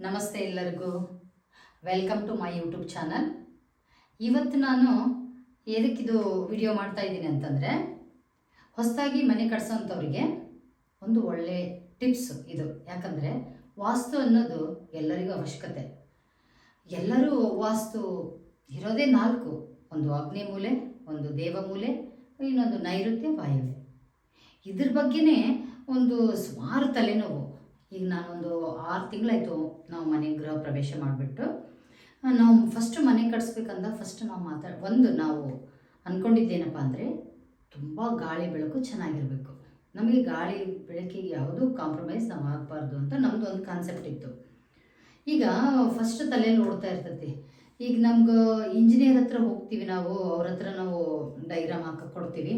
ನಮಸ್ತೆ ಎಲ್ಲರಿಗೂ. Welcome to my YouTube channel ಇವತ್ತು ನಾನು ಎದಕ್ಕಿದು ವಿಡಿಯೋ ಮಾಡ್ತಾ ಇದ್ದೀನಿ ಅಂತಂದರೆ, ಹೊಸದಾಗಿ ಮನೆ ಕಟ್ಸೋಂಥವ್ರಿಗೆ ಒಂದು ಒಳ್ಳೆ ಟಿಪ್ಸ್ ಇದು. ಯಾಕಂದರೆ, ವಾಸ್ತು ಅನ್ನೋದು ಎಲ್ಲರಿಗೂ ಅವಶ್ಯಕತೆ. ಎಲ್ಲರೂ ವಾಸ್ತು ಇರೋದೇ ನಾಲ್ಕು. ಒಂದು ಅಗ್ನಿ ಮೂಲೆ, ಒಂದು ದೇವ ಮೂಲೆ, ಇನ್ನೊಂದು ನೈಋತ್ಯ ವಾಯುವ್ಯ. ಇದ್ರ ಬಗ್ಗೆನೇ ಒಂದು ಸುಮಾರು ತಲೆನೋವು. ಈಗ ನಾನೊಂದು ಆರು ತಿಂಗಳಾಯಿತು ನಾವು ಮನೆ ಗೃಹ ಪ್ರವೇಶ ಮಾಡಿಬಿಟ್ಟು. ನಾವು ಫಸ್ಟ್ ಮನೆ ಕಟ್ಸ್ಬೇಕಂದ ಫಸ್ಟ್ ನಾವು ಮಾತಾಡ, ಒಂದು ನಾವು ಅಂದ್ಕೊಂಡಿದ್ದೇನಪ್ಪ ಅಂದರೆ ತುಂಬ ಗಾಳಿ ಬೆಳಕು ಚೆನ್ನಾಗಿರಬೇಕು. ನಮಗೆ ಗಾಳಿ ಬೆಳಕಿಗೆ ಯಾವುದೂ ಕಾಂಪ್ರಮೈಸ್ ನಾವು ಆಗಬಾರ್ದು ಅಂತ ನಮ್ಮದು ಒಂದು ಕಾನ್ಸೆಪ್ಟ್ ಇತ್ತು. ಈಗ ಫಸ್ಟ್ ತಲೆ ನೋಡ್ತಾ ಇರ್ತೈತಿ. ಈಗ ನಮ್ಗೆ ಇಂಜಿನಿಯರ್ ಹತ್ರ ಹೋಗ್ತೀವಿ ನಾವು, ಅವ್ರ ಹತ್ರ ನಾವು ಡೈಗ್ರಾಮ್ ಹಾಕಕ್ಕೆ ಕೊಡ್ತೀವಿ.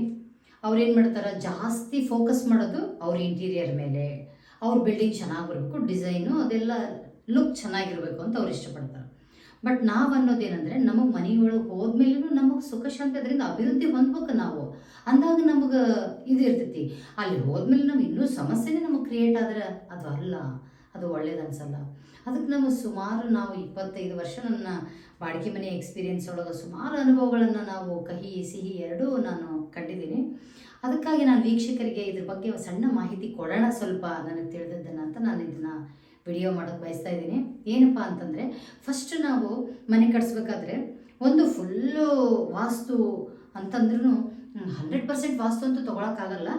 ಅವ್ರು ಏನು ಮಾಡ್ತಾರೆ, ಜಾಸ್ತಿ ಫೋಕಸ್ ಮಾಡೋದು ಅವ್ರ ಇಂಟೀರಿಯರ್ ಮೇಲೆ. ಅವ್ರ ಬಿಲ್ಡಿಂಗ್ ಚೆನ್ನಾಗಿರ್ಬೇಕು ಡಿಸೈನು ಅದೆಲ್ಲ ಲುಕ್ ಚೆನ್ನಾಗಿರಬೇಕು ಅಂತ ಅವ್ರು ಇಷ್ಟಪಡ್ತಾರೆ. ಬಟ್ ನಾವು ಅನ್ನೋದೇನೆಂದರೆ ನಮಗೆ ಮನೆಯೊಳಗೆ ಹೋದ್ಮೇಲೂ ನಮಗೆ ಸುಖ ಶಾಂತಿ ಅದರಿಂದ ಅಭಿವೃದ್ಧಿ ಹೊಂದ್ಬೇಕು ನಾವು. ಅಂದಾಗ ನಮಗೆ ಇದು ಇರ್ತೈತಿ. ಅಲ್ಲಿ ಹೋದ್ಮೇಲೆ ನಾವು ಇನ್ನೂ ಸಮಸ್ಯೆನೇ ನಮಗೆ ಕ್ರಿಯೇಟ್ ಆದ್ರೆ ಅದು ಅಲ್ಲ, ಅದು ಒಳ್ಳೇದು ಅನ್ಸಲ್ಲ. ಅದಕ್ಕೆ ನಾವು ಸುಮಾರು ನಾವು ಇಪ್ಪತ್ತೈದು ವರ್ಷ ನನ್ನ ಬಾಡಿಗೆ ಮನೆ ಎಕ್ಸ್ಪೀರಿಯೆನ್ಸ್ ಒಳಗೆ ಸುಮಾರು ಅನುಭವಗಳನ್ನು ನಾವು ಕಹಿ, ಸಿಹಿ ಎರಡೂ ನಾನು ಕಂಡಿದ್ದೀನಿ. ಅದಕ್ಕಾಗಿ ನಾನು ವೀಕ್ಷಕರಿಗೆ ಇದ್ರ ಬಗ್ಗೆ ಸಣ್ಣ ಮಾಹಿತಿ ಕೊಡೋಣ ಸ್ವಲ್ಪ ನನಗೆ ತಿಳಿದದ್ದನ್ನು ಅಂತ ನಾನು ಇದನ್ನು ವಿಡಿಯೋ ಮಾಡೋಕ್ಕೆ ಬಯಸ್ತಾ ಇದ್ದೀನಿ. ಏನಪ್ಪ ಅಂತಂದರೆ ಫಸ್ಟ್ ನಾವು ಮನೆ ಕಟ್ಸ್ಬೇಕಾದ್ರೆ ಒಂದು ಫುಲ್ಲು ವಾಸ್ತು ಅಂತಂದ್ರೂ ಹಂಡ್ರೆಡ್ ಪರ್ಸೆಂಟ್ ವಾಸ್ತು ಅಂತೂ ತೊಗೊಳಕ್ಕಾಗಲ್ಲ.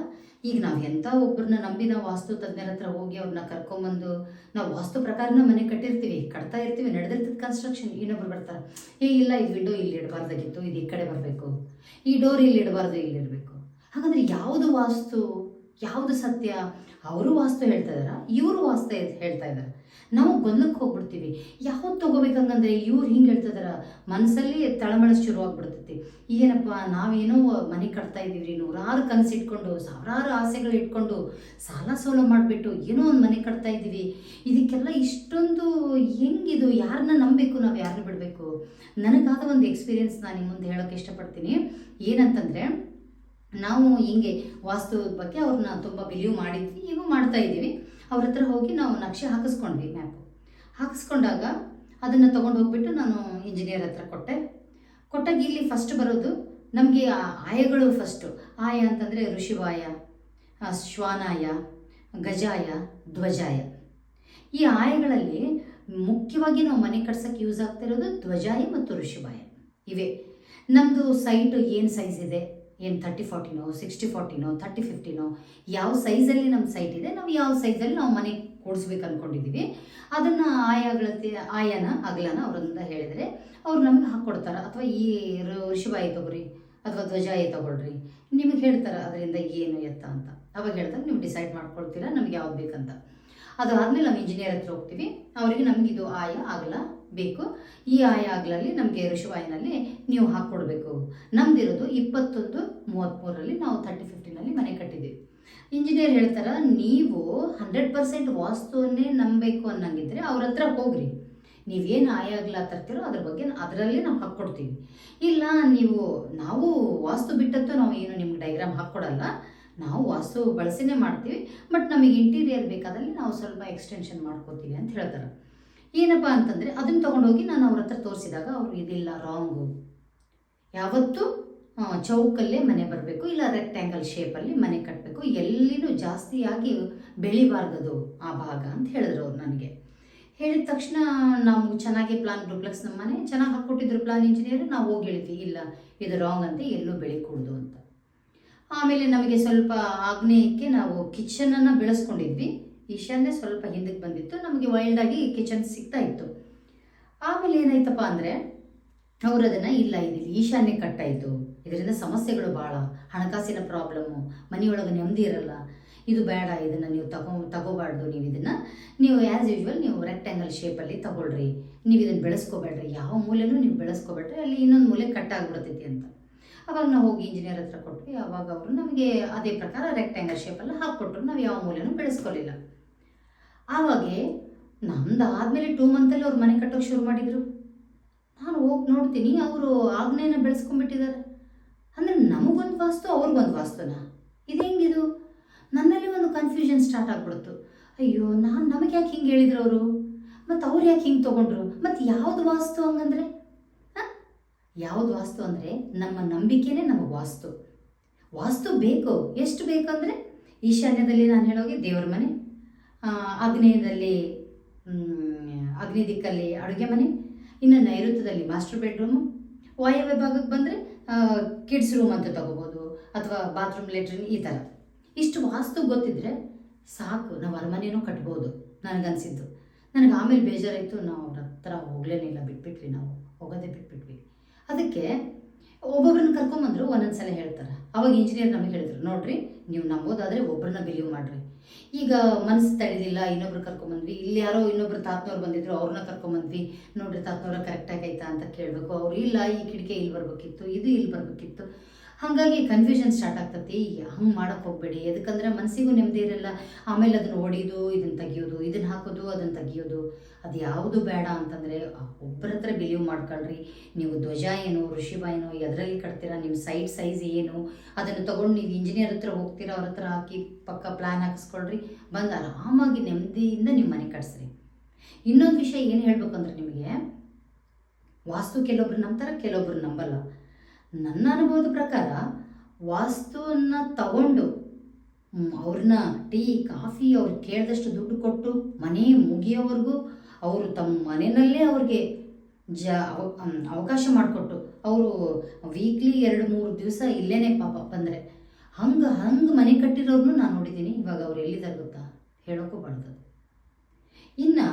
ಈಗ ನಾವು ಎಂಥ ಒಬ್ಬರನ್ನ ನಂಬಿ ನಾವು ವಾಸ್ತು ತಜ್ಞರ ಹತ್ರ ಹೋಗಿ ಅವ್ರನ್ನ ಕರ್ಕೊಂಬಂದು ನಾವು ವಾಸ್ತು ಪ್ರಕಾರನ ಮನೆ ಕಟ್ಟಿರ್ತೀವಿ, ಕಟ್ತಾ ಇರ್ತೀವಿ, ನಡೆದಿರ್ತದ ಕನ್ಸ್ಟ್ರಕ್ಷನ್ ಇನ್ನೊಬ್ರು ಬರ್ತಾರೆ, ಏ, ಇಲ್ಲ, ಈ ವಿಂಡೋ ಇಲ್ಲಿ ಇಡಬಾರ್ದಾಗಿತ್ತು, ಇದು ಈ ಕಡೆ ಬರಬೇಕು, ಈ ಡೋರ್ ಇಲ್ಲಿ ಇಡಬಾರ್ದು, ಇಲ್ಲಿ ಇಡಬೇಕು. ಹಾಗಾದ್ರೆ ಯಾವುದು ವಾಸ್ತು, ಯಾವುದು ಸತ್ಯ? ಅವರು ವಾಸ್ತು ಹೇಳ್ತಾ ಇದಾರ ಇವರು ವಾಸ್ತು ಹೇಳ್ತಾ ಇದ್ದಾರೆ? ನಾವು ಗೊಂದಲಕ್ಕೆ ಹೋಗ್ಬಿಡ್ತೀವಿ. ಯಾವ್ದು ತೊಗೋಬೇಕಂಗಂದ್ರೆ ಇವ್ರು ಹಿಂಗೆ ಹೇಳ್ತಿದಾರ ಮನಸ್ಸಲ್ಲಿ ತಳಮಳ ಶುರು ಆಗ್ಬಿಡ್ತೈತಿ. ಏನಪ್ಪ, ನಾವೇನೋ ಮನೆ ಕಟ್ತಾ ಇದ್ದೀವಿ ನೂರಾರು ಕನಸು ಇಟ್ಕೊಂಡು, ಸಾವಿರಾರು ಆಸೆಗಳು ಇಟ್ಕೊಂಡು, ಸಾಲ ಸೋಲ ಮಾಡಿಬಿಟ್ಟು ಏನೋ ಒಂದು ಮನೆ ಕಟ್ತಾ ಇದ್ದೀವಿ. ಇದಕ್ಕೆಲ್ಲ ಇಷ್ಟೊಂದು ಹೆಂಗಿದು? ಯಾರನ್ನ ನಂಬಬೇಕು ನಾವು ಯಾರನ್ನ ಬಿಡಬೇಕು? ನನಗಾದ ಒಂದು ಎಕ್ಸ್ಪೀರಿಯನ್ಸ್ ನಾನು ನಿಮ್ಮ ಮುಂದೆ ಹೇಳೋಕ್ಕೆ ಇಷ್ಟಪಡ್ತೀನಿ. ಏನಂತಂದರೆ ನಾವು ಹಿಂಗೆ ವಾಸ್ತು ಬಗ್ಗೆ ಅವ್ರನ್ನ ತುಂಬ ಬಿಲೀವ್ ಮಾಡಿದ್ವಿ ಈಗ ಮಾಡ್ತಾ ಇದ್ದೀವಿ. ಅವ್ರ ಹತ್ರ ಹೋಗಿ ನಾವು ನಕ್ಷೆ ಹಾಕಿಸ್ಕೊಂಡ್ವಿ ಮ್ಯಾಪು ಹಾಕಿಸ್ಕೊಂಡಾಗ ಅದನ್ನು ತೊಗೊಂಡು ಹೋಗ್ಬಿಟ್ಟು ನಾನು ಇಂಜಿನಿಯರ್ ಹತ್ರ ಕೊಟ್ಟೆ. ಕೊಟ್ಟಾಗ ಇಲ್ಲಿ ಫಸ್ಟ್ ಬರೋದು ನಮಗೆ ಆಯಗಳು ಫಸ್ಟು ಆಯ ಅಂತಂದರೆ ಋಷಿವಾಯ ಆ, ಶ್ವಾನಾಯ ಗಜಾಯ ಧ್ವಜಾಯ. ಈ ಆಯಗಳಲ್ಲಿ ಮುಖ್ಯವಾಗಿ ನಾವು ಮನೆ ಕಟ್ಸೋಕ್ಕೆ ಯೂಸ್ ಆಗ್ತಿರೋದು ಧ್ವಜಾಯ ಮತ್ತು ಋಷಿವಾಯ. ಇವೆ. ನಮ್ಮದು ಸೈಟು ಏನು ಸೈಜ್ ಇದೆ? ಏನು ತರ್ಟಿ ಫಾರ್ಟಿನೋ ಸಿಕ್ಸ್ಟಿ ಫಾರ್ಟಿನೋ ತರ್ಟಿ ಫಿಫ್ಟಿನೋ ಯಾವ ಸೈಜಲ್ಲಿ ನಮ್ಮ ಸೈಟ್ ಇದೆ, ನಾವು ಯಾವ ಸೈಜಲ್ಲಿ ನಾವು ಮನೆ ಕೂಡಿಸ್ಬೇಕು ಅಂದ್ಕೊಂಡಿದ್ದೀವಿ ಅದನ್ನು ಆಯಾಗಳತೆ, ಆಯಾನ, ಅಗಲನ ಅವರಿಂದ ಹೇಳಿದರೆ, ಅವ್ರು ನಮಗೆ ಹಾಕ್ಕೊಡ್ತಾರೆ ಅಥವಾ ಈ ಋ- ಋಷಿವಾಯಿ ತಗೋರಿ, ಅಥವಾ ಧ್ವಜಾಯಿ ತೊಗೊಳ್ರಿ, ನಿಮಗೆ ಹೇಳ್ತಾರೆ ಅದರಿಂದ ಏನು ಎತ್ತ ಅಂತ. ಅವಾಗ ಹೇಳ್ತಾರೆ, ನೀವು ಡಿಸೈಡ್ ಮಾಡ್ಕೊಳ್ತೀರಾ, ನಮ್ಗೆ ಯಾವ್ದು ಬೇಕಂತ. ಅದಾದಮೇಲೆ ನಾವು ಇಂಜಿನಿಯರ್ ಹತ್ರ ಹೋಗ್ತೀವಿ. ಅವರಿಗೆ ನಮಗಿದು ಆಯ ಆಗಲ ಬೇಕು. ಈ ಆಯ ಆಗಲಲ್ಲಿ ನಮಗೆ ಋಷಿವಾಯಿನಲ್ಲಿ ನೀವು ಹಾಕ್ಕೊಡ್ಬೇಕು. ನಮ್ದಿರೋದು ಇಪ್ಪತ್ತೊಂದು ಮೂವತ್ತ್ಮೂರರಲ್ಲಿ ನಾವು ತರ್ಟಿ ಫಿಫ್ಟಿನಲ್ಲಿ ಮನೆ ಕಟ್ಟಿದ್ದೀವಿ. ಇಂಜಿನಿಯರ್ ಹೇಳ್ತಾರೆ, ನೀವು ಹಂಡ್ರೆಡ್ ಪರ್ಸೆಂಟ್ ವಾಸ್ತುವನ್ನೇ ನಂಬಬೇಕು ಅನ್ನಂಗಿದ್ರೆ ಅವ್ರ ಹತ್ರ ಹೋಗ್ರಿ. ನೀವೇನು ಆಯಾಗ್ಲ ತರ್ತೀರೋ ಅದ್ರ ಬಗ್ಗೆ ಅದರಲ್ಲೇ ನಾವು ಹಾಕ್ಕೊಡ್ತೀವಿ. ಇಲ್ಲ, ನೀವು, ನಾವು ವಾಸ್ತು ಬಿಟ್ಟದ್ದು ನಾವು ಏನು ನಿಮ್ಗೆ ಡೈಗ್ರಾಮ್ ಹಾಕ್ಕೊಡಲ್ಲ. ನಾವು ವಾಸ್ತು ಬಳಸಿನೇ ಮಾಡ್ತೀವಿ. ಬಟ್ ನಮಗೆ ಇಂಟೀರಿಯರ್ ಬೇಕಾದಲ್ಲಿ ನಾವು ಸ್ವಲ್ಪ ಎಕ್ಸ್ಟೆನ್ಷನ್ ಮಾಡ್ಕೋತೀವಿ ಅಂತ ಹೇಳ್ತಾರೆ. ಏನಪ್ಪ ಅಂತಂದರೆ ಅದನ್ನು ತೊಗೊಂಡೋಗಿ ನಾನು ಅವ್ರ ಹತ್ರ ತೋರಿಸಿದಾಗ ಅವರು ಇದಿಲ್ಲ ರಾಂಗು ಯಾವತ್ತೂ ಚೌಕಲ್ಲೇ ಮನೆ ಬರಬೇಕು, ಇಲ್ಲ ರೆಕ್ಟ್ಯಾಂಗಲ್ ಶೇಪಲ್ಲಿ ಮನೆ ಕಟ್ಟಬೇಕು ಎಲ್ಲಿನೂ ಜಾಸ್ತಿಯಾಗಿ ಬೆಳಿಬಾರ್ದದು ಆ ಭಾಗ ಅಂತ ಹೇಳಿದ್ರು ಅವ್ರು ನನಗೆ. ಹೇಳಿದ ತಕ್ಷಣ ನಾವು ಚೆನ್ನಾಗಿ ಪ್ಲಾನ್ ಡುಪ್ಲೆಕ್ಸ್ ನಮ್ಮ ಮನೆ, ಚೆನ್ನಾಗಿ ಹಾಕ್ಕೊಟ್ಟಿದ್ರು ಪ್ಲಾನ್ ಇಂಜಿನಿಯರ್ ನಾವು ಹೋಗಿ ಹೇಳಿದ್ವಿ, ಇಲ್ಲ, ಇದು ರಾಂಗ್ ಅಂತ, ಎಲ್ಲೂ ಬೆಳಿಕೂಡ್ದು ಅಂತ. ಆಮೇಲೆ ನಮಗೆ ಸ್ವಲ್ಪ ಆಗ್ನೇಯಕ್ಕೆ ನಾವು ಕಿಚನನ್ನು ಬೆಳೆಸ್ಕೊಂಡಿದ್ವಿ. ಈಶಾನ್ಯ ಸ್ವಲ್ಪ ಹಿಂದಕ್ಕೆ ಬಂದಿತ್ತು, ನಮಗೆ ವೈಲ್ಡಾಗಿ ಕಿಚನ್ ಸಿಗ್ತಾ ಇತ್ತು. ಆಮೇಲೆ ಏನಾಯ್ತಪ್ಪ ಅಂದರೆ, ಅವರು ಅದನ್ನು, ಇಲ್ಲ, ಇದಿಲ್ಲ ಈಶಾನ್ಯ ಕಟ್ಟಾಯಿತು ಇದರಿಂದ ಸಮಸ್ಯೆಗಳು ಭಾಳ ಹಣಕಾಸಿನ ಪ್ರಾಬ್ಲಮ್ಮು ಮನೆಯೊಳಗೆ ನೆಮ್ಮದಿ ಇರಲ್ಲ, ಇದು ಬೇಡ, ಇದನ್ನು ನೀವು ತಗೋ ತಗೋಬಾರ್ದು, ನೀವು ಇದನ್ನು, ನೀವು ಆ್ಯಸ್ ಯೂಶ್ವಲ್ ನೀವು ರೆಕ್ಟ್ಯಾಂಗಲ್ ಶೇಪಲ್ಲಿ ತಗೊಳ್ರಿ, ನೀವು ಇದನ್ನು ಬೆಳೆಸ್ಕೋಬೇಡ್ರಿ, ಯಾವ ಮೂಲೆಯೂ ನೀವು ಬೆಳೆಸ್ಕೋಬೇಡ್ರಿ, ಅಲ್ಲಿ ಇನ್ನೊಂದು ಮೂಲೆ ಕಟ್ಟಾಗ್ಬಿಡ್ತೈತಿ ಅಂತ. ಅವಾಗ ನಾವು ಹೋಗಿ ಇಂಜಿನಿಯರ್ ಹತ್ರ ಕೊಟ್ವಿ, ಅವಾಗ ಅವರು ನಮಗೆ ಅದೇ ಪ್ರಕಾರ ರೆಕ್ಟ್ಯಾಂಗಲ್ ಶೇಪಲ್ಲಿ ಹಾಕ್ಕೊಟ್ರು, ನಾವು ಯಾವ ಮೂಲೆಯೂ ಬೆಳೆಸ್ಕೊಲಿಲ್ಲ. ಆವಾಗೆ ನಮ್ದು ಆದಮೇಲೆ ಟೂ ಮಂತಲ್ಲಿ ಅವ್ರು ಮನೆ ಕಟ್ಟೋಕೆ ಶುರು ಮಾಡಿದರು. ನಾನು ಹೋಗಿ ನೋಡ್ತೀನಿ, ಅವರು ಆಗ್ನೇನ ಬೆಳೆಸ್ಕೊಂಡ್ಬಿಟ್ಟಿದ್ದಾರೆ ಅಂದರೆ ನಮಗೊಂದು ವಾಸ್ತು, ಅವ್ರಿಗೊಂದು ವಾಸ್ತುನಾ? ಇದು ಹೆಂಗಿದು? ನನ್ನಲ್ಲಿ ಒಂದು ಕನ್ಫ್ಯೂಷನ್ ಸ್ಟಾರ್ಟ್ ಆಗ್ಬಿಡ್ತು. ಅಯ್ಯೋ, ನಾನು ನಮಗೆ ಯಾಕೆ ಹಿಂಗೆ ಹೇಳಿದ್ರು ಅವರು? ಮತ್ತು ಅವ್ರು ಯಾಕೆ ಹಿಂಗೆ ತೊಗೊಂಡ್ರು? ಮತ್ತು ಯಾವುದು ವಾಸ್ತು ಹಂಗಂದ್ರೆ? ಯಾವುದು ವಾಸ್ತು ಅಂದರೆ ನಮ್ಮ ನಂಬಿಕೆನೇ ನಮ್ಮ ವಾಸ್ತು. ವಾಸ್ತು ಬೇಕು. ಎಷ್ಟು ಬೇಕಂದರೆ ಈಶಾನ್ಯದಲ್ಲಿ ನಾನು ಹೇಳೋಗಿ ದೇವ್ರ ಮನೆ ಆಗ್ನೇಯದಲ್ಲಿ ಅಗ್ನಿ ದಿಕ್ಕಲ್ಲಿ ಅಡುಗೆ ಮನೆ, ಇನ್ನು ನೈಋತ್ಯದಲ್ಲಿ ಮಾಸ್ಟರ್ ಬೆಡ್ರೂಮು ವಾಯವ್ಯ ವಿಭಾಗಕ್ಕೆ ಬಂದರೆ ಕಿಡ್ಸ್ ರೂಮ್ ಅಂತ ತಗೋಬೋದು, ಅಥವಾ ಬಾತ್ರೂಮ್ ಲೆಟ್ರಿನ್ ಈ ಥರ ಇಷ್ಟು ವಾಸ್ತು ಗೊತ್ತಿದ್ರೆ ಸಾಕು, ನಾವು ಅರಮನೆಯೂ ಕಟ್ಬೋದು, ನನಗನ್ಸಿದ್ದು. ನನಗೆ ಆಮೇಲೆ ಬೇಜಾರಾಯಿತು, ನಾವು ಅವ್ರ ಹತ್ರ ಹೋಗ್ಲೇನಿಲ್ಲ ಬಿಟ್ಬಿಟ್ವಿ ನಾವು, ಹೋಗೋದೇ ಬಿಟ್ಬಿಟ್ವಿ. ಅದಕ್ಕೆ ಒಬ್ಬೊಬ್ರನ್ನ ಕರ್ಕೊಂಬಂದ್ರು ಒಂದೊಂದು ಸಲ ಹೇಳ್ತಾರೆ. ಅವಾಗ ಇಂಜಿನಿಯರ್ ನಮಗೆ ಹೇಳಿದ್ರು, ನೋಡ್ರಿ, ನೀವು ನಂಬೋದಾದ್ರೆ ಒಬ್ಬರನ್ನ ಬಿಲೀವ್ ಮಾಡ್ರಿ. ಈಗ ಮನಸ್ಸು ತಡೆದಿಲ್ಲ, ಇನ್ನೊಬ್ರು ಕರ್ಕೊಂಬಂದ್ವಿ. ಇಲ್ಲಿ ಯಾರೋ ಇನ್ನೊಬ್ರು ತಾತನವ್ರು ಬಂದಿದ್ರು, ಅವ್ರನ್ನ ಕರ್ಕೊಂಬಂದ್ವಿ. ನೋಡ್ರಿ ತಾತ್ನವ್ರ ಕರೆಕ್ಟಾಗಿ ಆಯ್ತಾ ಅಂತ ಕೇಳಬೇಕು. ಅವ್ರು ಇಲ್ಲ, ಈ ಕಿಟಕಿ ಇಲ್ಲಿ ಬರ್ಬೇಕಿತ್ತು, ಇದು ಇಲ್ಲಿ ಬರ್ಬೇಕಿತ್ತು. ಹಾಗಾಗಿ ಕನ್ಫ್ಯೂಷನ್ ಸ್ಟಾರ್ಟ್ ಆಗ್ತತಿ. ಹಂಗೆ ಮಾಡಕ್ಕೆ ಹೋಗ್ಬೇಡಿ. ಎದಕ್ಕಂದ್ರೆ ಮನಸ್ಸಿಗೂ ನೆಮ್ಮದಿ ಇರಲ್ಲ. ಆಮೇಲೆ ಅದನ್ನು ಹೊಡಿಯೋದು ಇದನ್ನು ತೆಗಿಯೋದು ಇದನ್ನು ಹಾಕೋದು ಅದನ್ನು ತೆಗಿಯೋದು. ಅದು ಯಾವುದು ಬೇಡ ಅಂತಂದರೆ ಒಬ್ಬರ ಹತ್ರ ಬಿಲೀವ್ ಮಾಡ್ಕೊಳ್ರಿ. ನೀವು ಧ್ವಜ ಏನು ಋಷಿಬ ಏನು, ಎದರಲ್ಲಿ ಕಟ್ತೀರಾ ನಿಮ್ಮ ಸೈಡ್ ಸೈಜ್ ಏನು, ಅದನ್ನು ತೊಗೊಂಡು ನೀವು ಇಂಜಿನಿಯರ್ ಹತ್ರ ಹೋಗ್ತೀರಾ, ಅವ್ರ ಹತ್ರ ಹಾಕಿ ಪಕ್ಕ ಪ್ಲ್ಯಾನ್ ಹಾಕಿಸ್ಕೊಳ್ರಿ. ಬಂದು ಆರಾಮಾಗಿ ನೆಮ್ಮದಿಯಿಂದ ನಿಮ್ಮ ಮನೆ ಕಟ್ಸ್ರಿ. ಇನ್ನೊಂದು ವಿಷಯ ಏನು ಹೇಳ್ಬೇಕಂದ್ರೆ ನಿಮಗೆ, ವಾಸ್ತು ಕೆಲವೊಬ್ರು ನಂಬ್ತಾರೆ, ಕೆಲವೊಬ್ರು ನಂಬಲ್ಲ. ನನ್ನ ಅನುಭವದ ಪ್ರಕಾರ ವಾಸ್ತುವನ್ನು ತಗೊಂಡು ಅವ್ರನ್ನ ಟೀ, ಕಾಫಿ ಅವ್ರು ಕೇಳಿದಷ್ಟು ದುಡ್ಡು ಕೊಟ್ಟು ಮನೆ ಮುಗಿಯೋವರೆಗೂ ಅವರು ತಮ್ಮ ಮನೆಯಲ್ಲೇ ಅವ್ರಿಗೆ ಜ ಅವಕಾಶ ಮಾಡಿಕೊಟ್ಟು ಅವರು ವೀಕ್ಲಿ ಎರಡು ಮೂರು ದಿವಸ ಇಲ್ಲೇನೆ ಪಾಪ ಬಂದರೆ. ಹಂಗೆ ಹಂಗೆ ಮನೆ ಕಟ್ಟಿರೋರ್ನು ನಾನು ನೋಡಿದ್ದೀನಿ. ಇವಾಗ ಅವ್ರು ಎಲ್ಲಿದ್ದಾರೆ ಗೊತ್ತಾ? ಹೇಳೋಕ್ಕೂ ಬಾರ್ದು ಇನ್ನು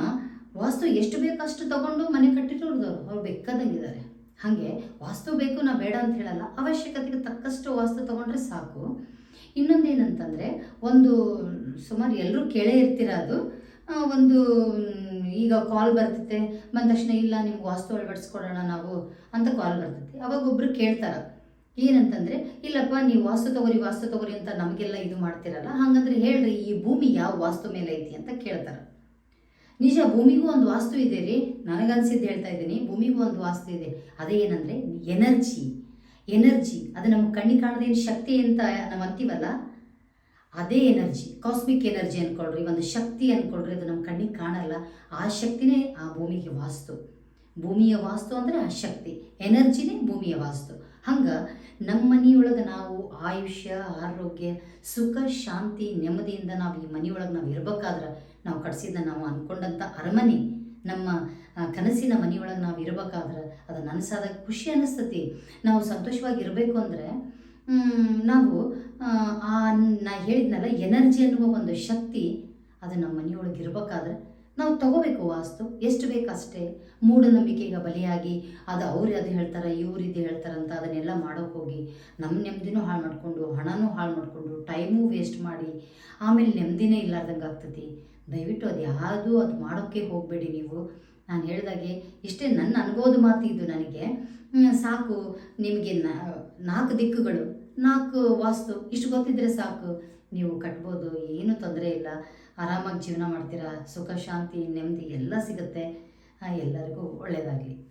ವಾಸ್ತು ಎಷ್ಟು ಬೇಕಷ್ಟು ತಗೊಂಡು ಮನೆ ಕಟ್ಟಿರೋರ್ದು ಅವ್ರು ಬೇಕಾದಂಗಿದ್ದಾರೆ ಹಾಗೆ ವಾಸ್ತು ಬೇಕು ನಾ ಬೇಡ ಅಂತ ಹೇಳಲ್ಲ, ಅವಶ್ಯಕತೆಗೆ ತಕ್ಕಷ್ಟು ವಾಸ್ತು ತಗೊಂಡ್ರೆ ಸಾಕು. ಇನ್ನೊಂದೇನಂತಂದರೆ, ಒಂದು, ಸುಮಾರು ಎಲ್ಲರೂ ಕೇಳೇ ಇರ್ತೀರ ಅದು. ಒಂದು ಈಗ ಕಾಲ್ ಬರ್ತೈತೆ ಬಂದ ತಕ್ಷಣ ಇಲ್ಲ, ನಿಮ್ಗೆ ವಾಸ್ತು ಅಳವಡಿಸ್ಕೊಡೋಣ ನಾವು ಅಂತ ಕಾಲ್ ಬರ್ತೈತೆ ಅವಾಗ ಒಬ್ಬರು ಕೇಳ್ತಾರೆ. ಏನಂತಂದರೆ, ಇಲ್ಲಪ್ಪ, ನೀವು ವಾಸ್ತು ತಗೋರಿ ವಾಸ್ತು ತಗೋರಿ ಅಂತ ನಮಗೆಲ್ಲ ಇದು ಮಾಡ್ತಿರಲ್ಲ, ಹಾಗಂದ್ರೆ ಹೇಳ್ರಿ, ಈ ಭೂಮಿ ಯಾವ ವಾಸ್ತು ಮೇಲೆ ಐತಿ ಅಂತ ಕೇಳ್ತಾರೆ. ನಿಜ, ಭೂಮಿಗೂ ಒಂದು ವಾಸ್ತು ಇದೆ ರೀ. ನನಗನ್ಸಿದ್ದು ಹೇಳ್ತಾ ಇದ್ದೀನಿ, ಭೂಮಿಗೂ ಒಂದು ವಾಸ್ತು ಇದೆ. ಅದೇ ಏನಂದರೆ ಎನರ್ಜಿ. ಎನರ್ಜಿ, ಅದು ನಮ್ಮ ಕಣ್ಣಿಗೆ ಕಾಣದ ಏನು ಶಕ್ತಿ ಅಂತ ನಾವು ಅಂತೀವಲ್ಲ, ಅದೇ ಎನರ್ಜಿ. ಕಾಸ್ಮಿಕ್ ಎನರ್ಜಿ ಅನ್ಕೊಳ್ರಿ, ಒಂದು ಶಕ್ತಿ ಅನ್ಕೊಳ್ರಿ, ಅದು ನಮ್ಮ ಕಣ್ಣಿಗೆ ಕಾಣಲ್ಲ. ಆ ಶಕ್ತಿನೇ ಆ ಭೂಮಿಗೆ ವಾಸ್ತು. ಭೂಮಿಯ ವಾಸ್ತು ಅಂದರೆ ಆ ಶಕ್ತಿ. ಎನರ್ಜಿನೇ ಭೂಮಿಯ ವಾಸ್ತು. ಹಂಗೆ ನಮ್ಮ ಮನೆಯೊಳಗೆ ನಾವು ಆಯುಷ್ಯ, ಆರೋಗ್ಯ, ಸುಖ, ಶಾಂತಿ, ನೆಮ್ಮದಿಯಿಂದ ನಾವು ಈ ಮನೆಯೊಳಗೆ ನಾವು ಇರಬೇಕಾದ್ರೆ ನಾವು ಕಟ್ಸಿದ್ದ ನಾವು ಅಂದ್ಕೊಂಡಂಥ ಅರಮನೆ ನಮ್ಮ ಕನಸಿನ ಮನೆಯೊಳಗೆ ನಾವು ಇರಬೇಕಾದ್ರೆ ಅದು ನನಸಾದಾಗ ಖುಷಿ ಅನ್ನಿಸ್ತತಿ ನಾವು ಸಂತೋಷವಾಗಿ ಇರಬೇಕು ಅಂದರೆ ನಾವು ಆ, ನಾ ಹೇಳಿದ್ನಲ್ಲ ಎನರ್ಜಿ ಅನ್ನುವ ಒಂದು ಶಕ್ತಿ ಅದು ನಮ್ಮ ಮನೆಯೊಳಗೆ ಇರಬೇಕಾದ್ರೆ ನಾವು ತಗೋಬೇಕು ವಾಸ್ತು. ಎಷ್ಟು ಬೇಕು ಅಷ್ಟೇ ಮೂಢನಂಬಿಕೆಗೆ ಬಲಿಯಾಗಿ ಅದು ಅವ್ರು ಅದು ಹೇಳ್ತಾರೆ, ಇವ್ರು ಇದು ಹೇಳ್ತಾರಂತ ಅದನ್ನೆಲ್ಲ ಮಾಡೋಕೆ ಹೋಗಿ ನಮ್ಮ ನೆಮ್ಮದಿನೂ ಹಾಳು ಮಾಡಿಕೊಂಡು, ಹಣನೂ ಹಾಳು ಮಾಡಿಕೊಂಡು, ಟೈಮು ವೇಸ್ಟ್ ಮಾಡಿ, ಆಮೇಲೆ ನೆಮ್ಮದಿನೇ ಇಲ್ಲಾರ್ದಂಗೆ ಆಗ್ತತಿ. ದಯವಿಟ್ಟು ಅದು ಯಾವುದು ಅದು ಮಾಡೋಕ್ಕೆ ಹೋಗಬೇಡಿ ನೀವು. ನಾನು ಹೇಳಿದಾಗೆ ಇಷ್ಟೇ ನನ್ನ ಅನುಭವದ ಮಾತು ಇದು ನನಗೆ. ಸಾಕು. ನಿಮಗೆ ನಾಲ್ಕು ದಿಕ್ಕುಗಳು. ನಾಲ್ಕು ವಾಸ್ತು. ಇಷ್ಟು ಗೊತ್ತಿದ್ರೆ ಸಾಕು. ನೀವು ಕಟ್ಬೋದು, ಏನೂ ತೊಂದರೆ ಇಲ್ಲ. ಆರಾಮಾಗಿ ಜೀವನ ಮಾಡ್ತೀರಾ? ಸುಖ, ಶಾಂತಿ, ನೆಮ್ಮದಿ ಎಲ್ಲ ಸಿಗುತ್ತೆ. ಎಲ್ಲರಿಗೂ ಒಳ್ಳೆಯದಾಗಲಿ